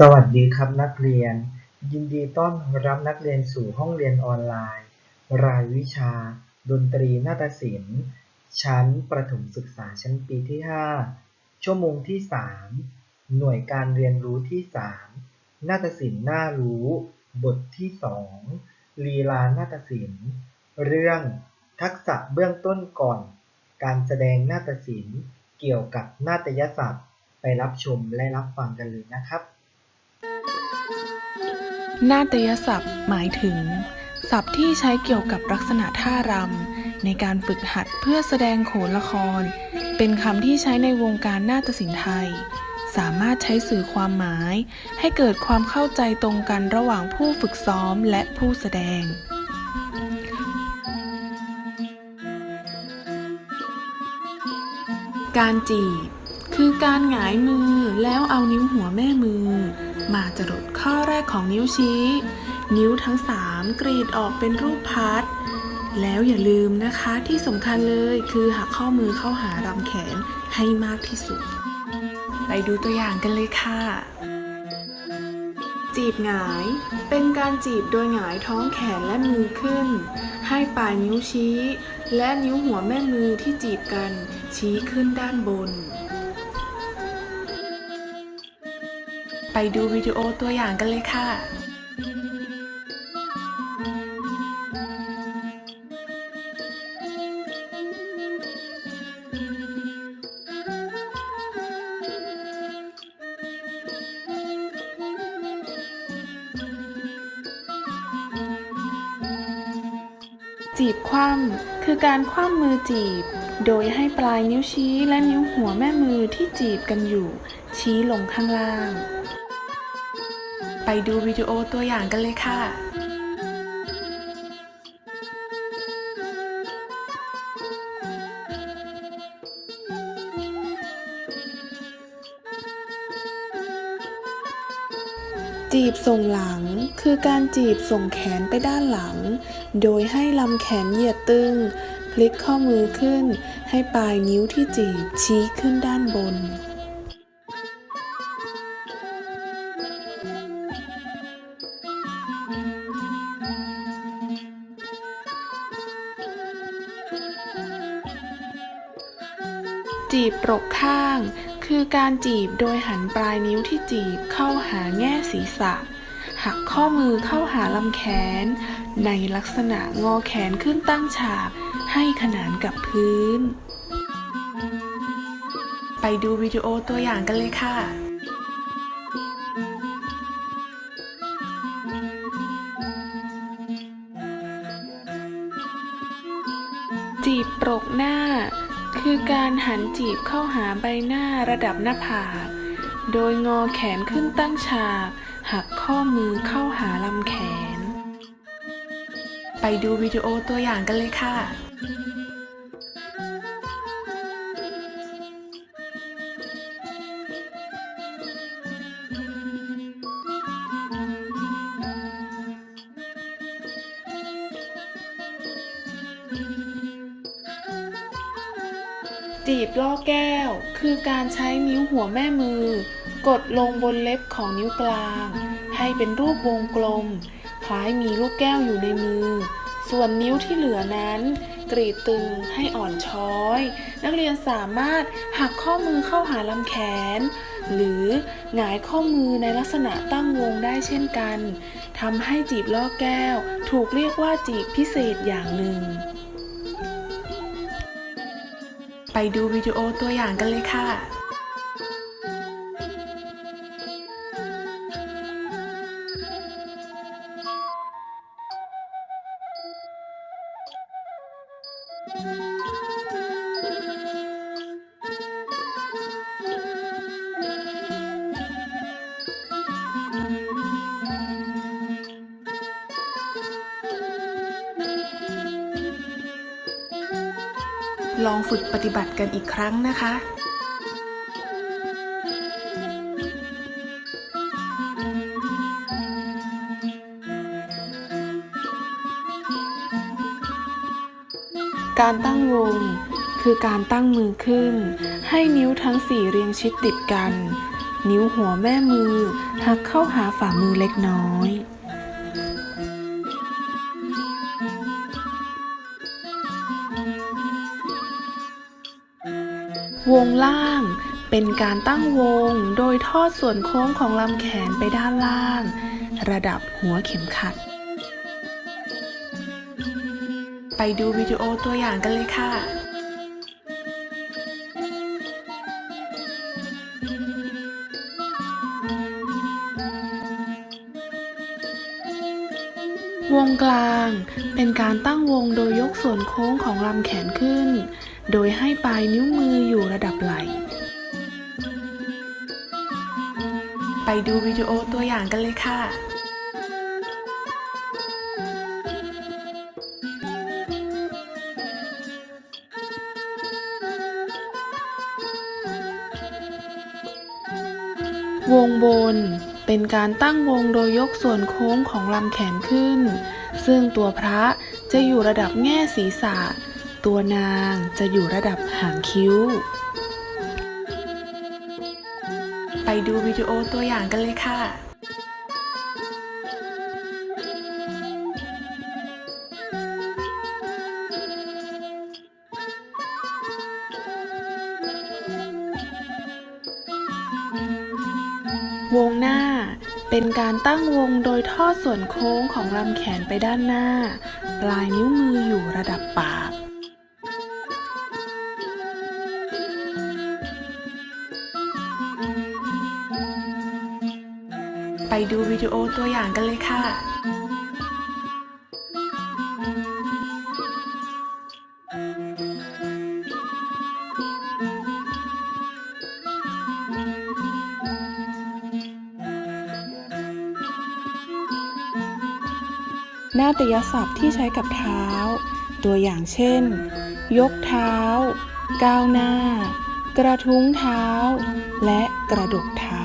สวัสดีครับนักเรียน ยินดีต้อนรับนักเรียนสู่ห้องเรียนออนไลน์ รายวิชา ดนตรีนาฏศิลป์ ชั้นประถมศึกษาชั้นปีที่ 5 ชั่วโมงที่ 3 หน่วยการเรียนรู้ที่ 3 นาฏศิลป์น่ารู้ บทที่ 2 ลีลานาฏศิลป์ เรื่องทักษะเบื้องต้นก่อน การแสดงนาฏศิลป์เกี่ยวกับนาฏยศาสตร์ไปรับชมและรับฟังกันเลยนะครับ นาฏยศัพท์หมายถึง ศัพท์ที่ใช้เกี่ยวกับลักษณะท่ารำในการฝึกหัดเพื่อแสดงโขนละคร เป็นคำที่ใช้ในวงการนาฏศิลป์ไทย สามารถใช้สื่อความหมาย ให้เกิดความเข้าใจตรงกันระหว่างผู้ฝึกซ้อมและผู้แสดงการจีบ คือการหงายมือแล้วเอานิ้วหัวแม่มือ มาจรดข้อแรกของนิ้วชี้ นิ้วทั้งสามกรีดออกเป็นรูปพัด แล้วอย่าลืมนะคะที่สำคัญเลยคือหักข้อมือเข้าหารำแขนให้มากที่สุด ไปดูตัวอย่างกันเลยค่ะ จีบหงาย เป็นการจีบโดยหงายท้องแขนและมือขึ้น ให้ปลายนิ้วชี้ และนิ้วหัวแม่มือที่จีบกัน ชี้ขึ้นด้านบน ไปดูวิดีโอตัวอย่างกันเลยค่ะ จีบคว่ำคือการคว่ำมือจีบ โดยให้ปลายนิ้วชี้และนิ้วหัวแม่มือที่จีบกันอยู่ ชี้ลงข้างล่าง ไปดูวิดีโอตัวอย่างกันเลยค่ะ จีบส่งหลัง คือการจีบส่งแขนไปด้านหลัง โดยให้ลำแขนเหยียดตึง พลิกข้อมือขึ้น ให้ปลายนิ้วที่จีบชี้ขึ้นด้านบน จีบปรกข้าง คือการจีบโดยหันปลายนิ้วที่จีบเข้าหาแง่ศีรษะ หักข้อมือเข้าหาลำแขน ในลักษณะงอแขนขึ้นตั้งฉากให้ขนานกับพื้น ไปดูวิดีโอตัวอย่างกันเลยค่ะจีบปรกหน้า คือการหันจีบเข้าหาใบหน้าระดับหน้าผาก โดยงอแขนขึ้นตั้งฉาก หักข้อมือเข้าหาลำแขน ไปดูวิดีโอตัวอย่างกันเลยค่ะ จีบล่อแก้ว คือการใช้นิ้วหัวแม่มือ กดลงบนเล็บของนิ้วกลาง ให้เป็นรูปวงกลม คล้ายมีลูกแก้วอยู่ในมือ ส่วนนิ้วที่เหลือนั้น กรีดตึงให้อ่อนช้อย นักเรียนสามารถหักข้อมือเข้าหาลำแขน หรือหงายข้อมือในลักษณะตั้งวงได้เช่นกันทำให้จีบล่อแก้ว ถูกเรียกว่าจีบพิเศษอย่างหนึ่ง ไปดูวิดีโอตัวอย่างกันเลยค่ะ ลองฝึกปฏิบัติกันอีกครั้งนะคะการตั้งวง คือการตั้งมือขึ้น ให้นิ้วทั้งสี่เรียงชิดติดกัน นิ้วหัวแม่มือหักเข้าหาฝ่ามือเล็กน้อย วงล่าง เป็นการตั้งวงโดยทอดส่วนโค้งของลำแขนไปด้านล่าง ระดับหัวเข็มขัด ไปดูวิดีโอตัวอย่างกันเลยค่ะวงกลางเป็นการตั้งวงโดยยกส่วนโค้งของลำแขนขึ้น โดยให้ปลายนิ้วมืออยู่ระดับไหล่ ไปดูวิดีโอตัวอย่างกันเลยค่ะวงบน เป็นการตั้งวงโดยยกส่วนโค้งของลำแขนขึ้น ซึ่งตัวพระจะอยู่ระดับแง่ศีรษะ ตัวนางจะอยู่ระดับหางคิ้ว ไปดูวิดีโอตัวอย่างกันเลยค่ะวงหน้า เป็นการตั้งวงโดยทอดส่วนโค้งของลำแขนไปด้านหน้า ปลายนิ้วมืออยู่ระดับปาก วิดีโอตัวอย่างกันเลยค่ะ นาฏยศัพท์ที่ใช้กับเท้า ตัวอย่างเช่น ยกเท้า ก้าวหน้า กระทุ้งเท้า และกระดกเท้า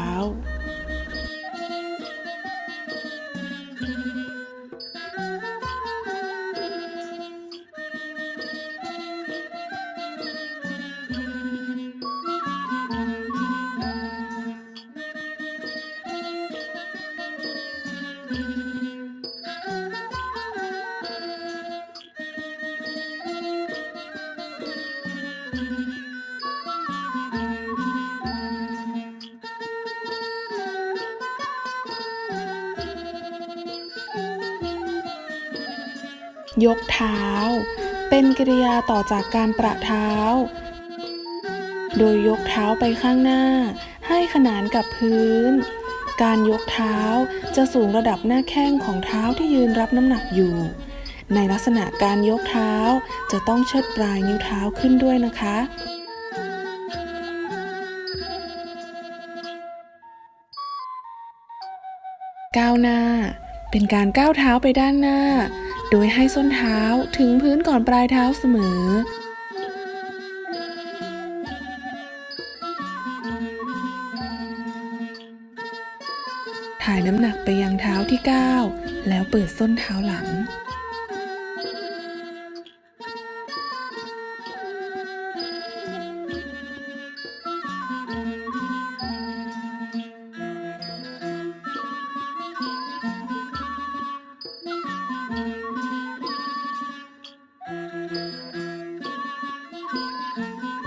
ยกเท้า เป็นกริยาต่อจากการประเท้า โดยยกเท้าไปข้างหน้า ให้ขนานกับพื้น การยกเท้าจะสูงระดับหน้าแข้งของเท้าที่ยืนรับน้ำหนักอยู่ ในลักษณะการยกเท้าจะต้องเชิดปลายนิ้วเท้าขึ้นด้วยนะคะก้าวหน้า เป็นการก้าวเท้าไปด้านหน้า โดยให้ส้นเท้าถึงพื้นก่อนปลายเท้าเสมอ ถ่ายน้ำหนักไปยังเท้าที่ก้าแล้วเปิดส้นเท้าหลัง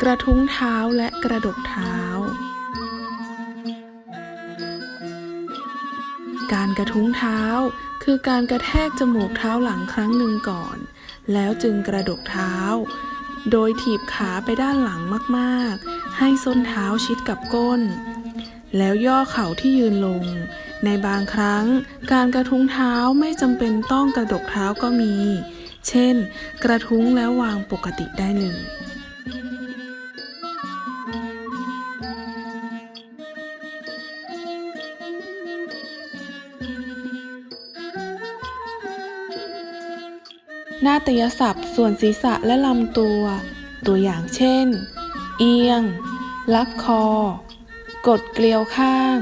กระทุ้งเท้าและกระดกเท้า การกระทุ้งเท้าคือการกระแทกจมูกเท้าหลังครั้งหนึ่งก่อน แล้วจึงกระดกเท้า โดยถีบขาไปด้านหลังมากๆ ให้ส้นเท้าชิดกับก้น แล้วย่อเข่าที่ยืนลง ในบางครั้ง การกระทุ้งเท้าไม่จำเป็นต้องกระดกเท้าก็มี เช่น กระทุ้งแล้ววางปกติได้เลย นาฏยศัพท์ ส่วนศีรษะและลำตัว ตัวอย่างเช่น เอียง ลักคอ กดเกลียวข้าง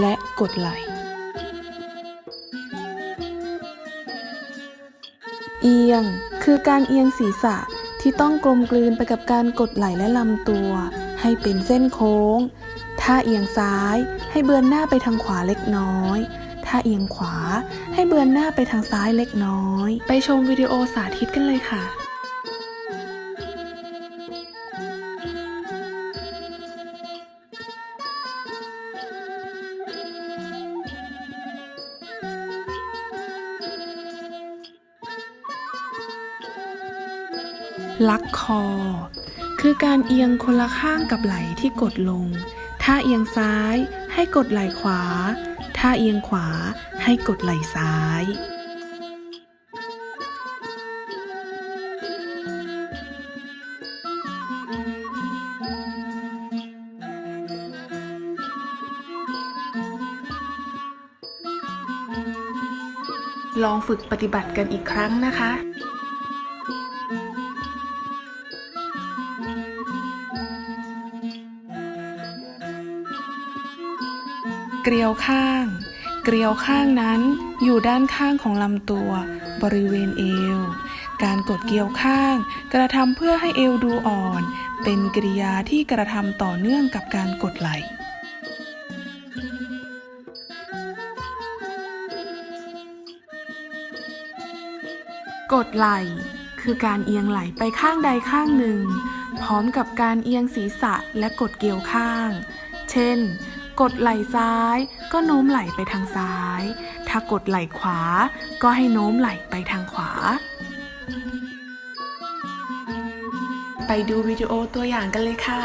และกดไหล เอียง คือการเอียงศีรษะที่ต้องกลมกลืนไปกับการกดไหลและลำตัว ให้เป็นเส้นโค้ง ถ้าเอียงซ้ายให้เบือนหน้าไปทางขวาเล็กน้อย ถ้าเอียงขวา ให้เบือนหน้าไปทางซ้ายเล็กน้อย ไปชมวิดีโอสาธิตกันเลยค่ะลักคอ คือการเอียงคนละข้างกับไหล่ที่กดลง ถ้าเอียงซ้ายให้กดไหล่ขวา ถ้าเอียงขวา ให้กดไหล่ซ้าย ลองฝึกปฏิบัติกันอีกครั้งนะคะเกลียวข้าง เกลียวข้างนั้นอยู่ด้านข้างของลำตัว บริเวณเอว การกดเกลียวข้าง กระทำเพื่อให้เอวดูอ่อน เป็นกริยาที่กระทำต่อเนื่องกับการกดไหล่กดไหล่คือการเอียงไหล่ไปข้างใดข้างหนึ่ง พร้อมกับการเอียงศีรษะและกดเกลียวข้าง เช่น กดไหล่ซ้าย ก็โน้มไหล่ไปทางซ้าย ถ้ากดไหล่ขวา ก็ให้โน้มไหล่ไปทางขวา ไปดูวิดีโอตัวอย่างกันเลยค่ะ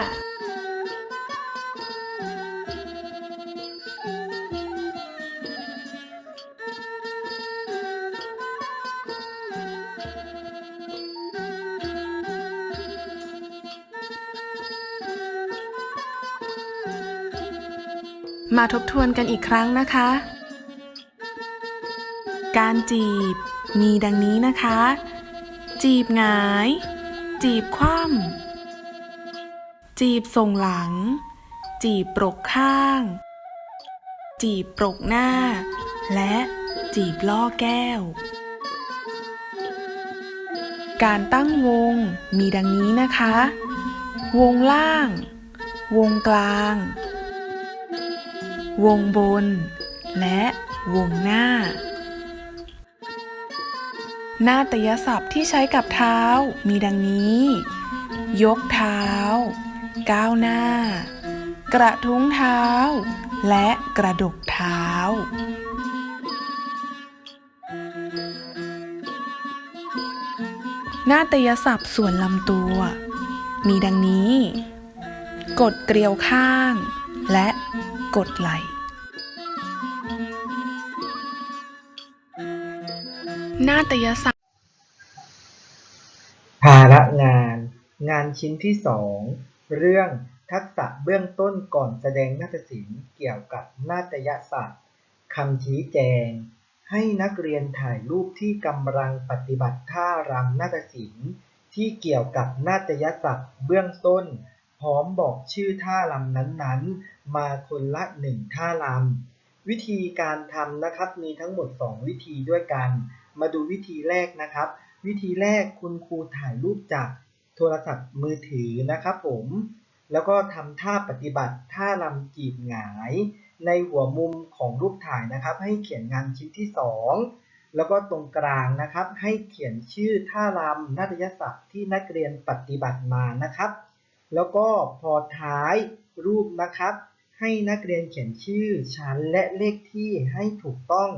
มาทบทวนกันอีกครั้งนะคะ การจีบ มีดังนี้นะคะ จีบหงาย จีบคว่ำจีบส่งหลัง จีบปรกข้าง จีบปรกหน้า และจีบล่อแก้ว การตั้งวงมีดังนี้นะคะ วงล่าง วงกลาง วงบน และวงหน้า หน้าตยศัพท์ที่ใช้กับเท้ามีดังนี้ ยกเท้า ก้าวหน้า กระทุ้งเท้า และกระดกเท้าหน้าตยศัพท์ส่วนลำตัว มีดังนี้ กดเกลียวข้าง และ กดไหล่หน้าตยศัพท์ภาระงาน งานชิ้นที่สองเรื่องทักษะเบื้องต้นก่อนแสดงนาฏศิลป์เกี่ยวกับนาฏยศาสตร์คำชี้แจง ให้นักเรียนถ่ายรูปที่กำลังปฏิบัติท่ารำนาฏศิลป์ที่เกี่ยวกับนาฏยศาสตร์เบื้องต้น ร้อมบอกชื่อท่ารำนั้นๆ มาคนละหนึ่งท่ารำวิธีการทำนะครับมีทั้งหมด 2 วิธีด้วยกัน มาดูวิธีแรกนะครับ วิธีแรกคุณครูถ่ายรูปจากโทรศัพท์มือถือนะครับผมแล้วก็ทำท่าปฏิบัติท่ารำจีบหงาย ในหัวมุมของรูปถ่ายนะครับ ให้เขียนงานชิ้นที่ 2 แล้วก็ตรงกลางนะครับ ให้เขียนชื่อท่ารำนาฏยศัพท์ที่นักเรียนปฏิบัติมานะครับ แล้วก็พอท้ายรูปนะครับ ให้นักเรียนเขียนชื่อชั้นและเลขที่ให้ถูกต้อง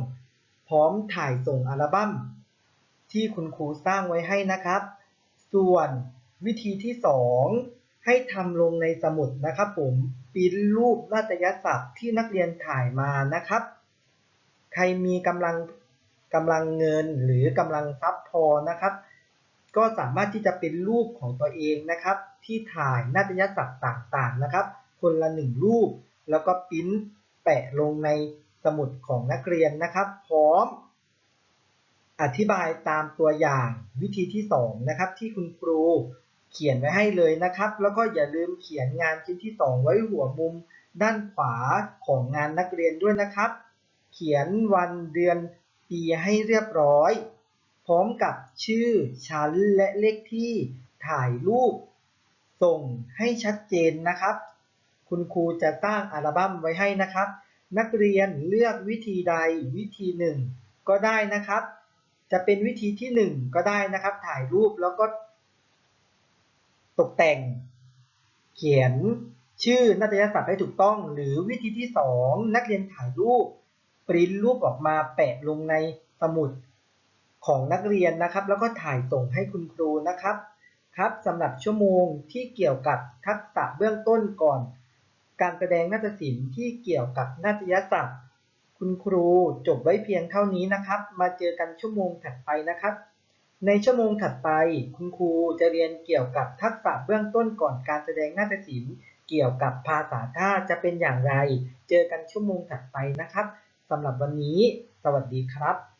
พร้อมถ่ายส่งอัลบั้มที่คุณครูสร้างไว้ให้นะครับ ส่วนวิธีที่ 2 ให้ทำลงในสมุดนะครับ ผมปิ้นรูปนาฏยศัพท์ที่นักเรียนถ่ายมานะครับ ใครมีกำลังกำลังเงินหรือกำลังทรัพย์พอนะครับ ก็สามารถที่จะเป็นรูปของตัวเองนะครับ ที่ถ่ายนาฏยศัพท์ต่างๆนะครับ คนละหนึ่งรูป แล้วก็ปริ้นแปะลงในสมุดของนักเรียนนะครับ พร้อม อธิบายตามตัวอย่างวิธีที่2นะครับที่คุณครูเขียนไว้ให้เลยนะครับ แล้วก็อย่าลืมเขียนงานชิ้นที่ 2 ไว้หัวมุมด้านขวาของงานนักเรียนด้วยนะครับ เขียนวันเดือนปีให้เรียบร้อย พร้อมกับชื่อชั้นและเลขที่ถ่ายรูป ส่งให้ชัดเจนนะครับ คุณครูจะสร้งอัลบั้มไว้ให้นะครับ นักเรียนเลือกวิธีใดวิธีหนึ่งก็ได้นะครับ จะเป็นวิธีที่หนึ่งก็ได้นะครับ ถ่ายรูปแล้วก็ ตกแต่ง เขียนชื่อนัตยศัพท์ให้ถูกต้อง หรือวิธีที่สองนักเรียนถ่ายรูปปริ้นรูปออกมาแปะลงในสมุด ของนักเรียนนะครับ แล้วก็ถ่ายส่งให้คุณครูนะครับครับสำหรับชั่วโมงที่เกี่ยวกับทักษะเบื้องต้นก่อน การแสดงนาฏศิลป์ที่เกี่ยวกับนาฏยศัพท์ คุณครูจบไว้เพียงเท่านี้นะครับ มาเจอกันชั่วโมงถัดไปนะครับ ในชั่วโมงถัดไป คุณครูจะเรียนเกี่ยวกับทักษะเบื้องต้นก่อนการแสดงนาฏศิลป์เกี่ยวกับภาษาท่าจะเป็นอย่างไร เจอกันชั่วโมงถัดไปนะครับสำหรับวันนี้ สวัสดีครับ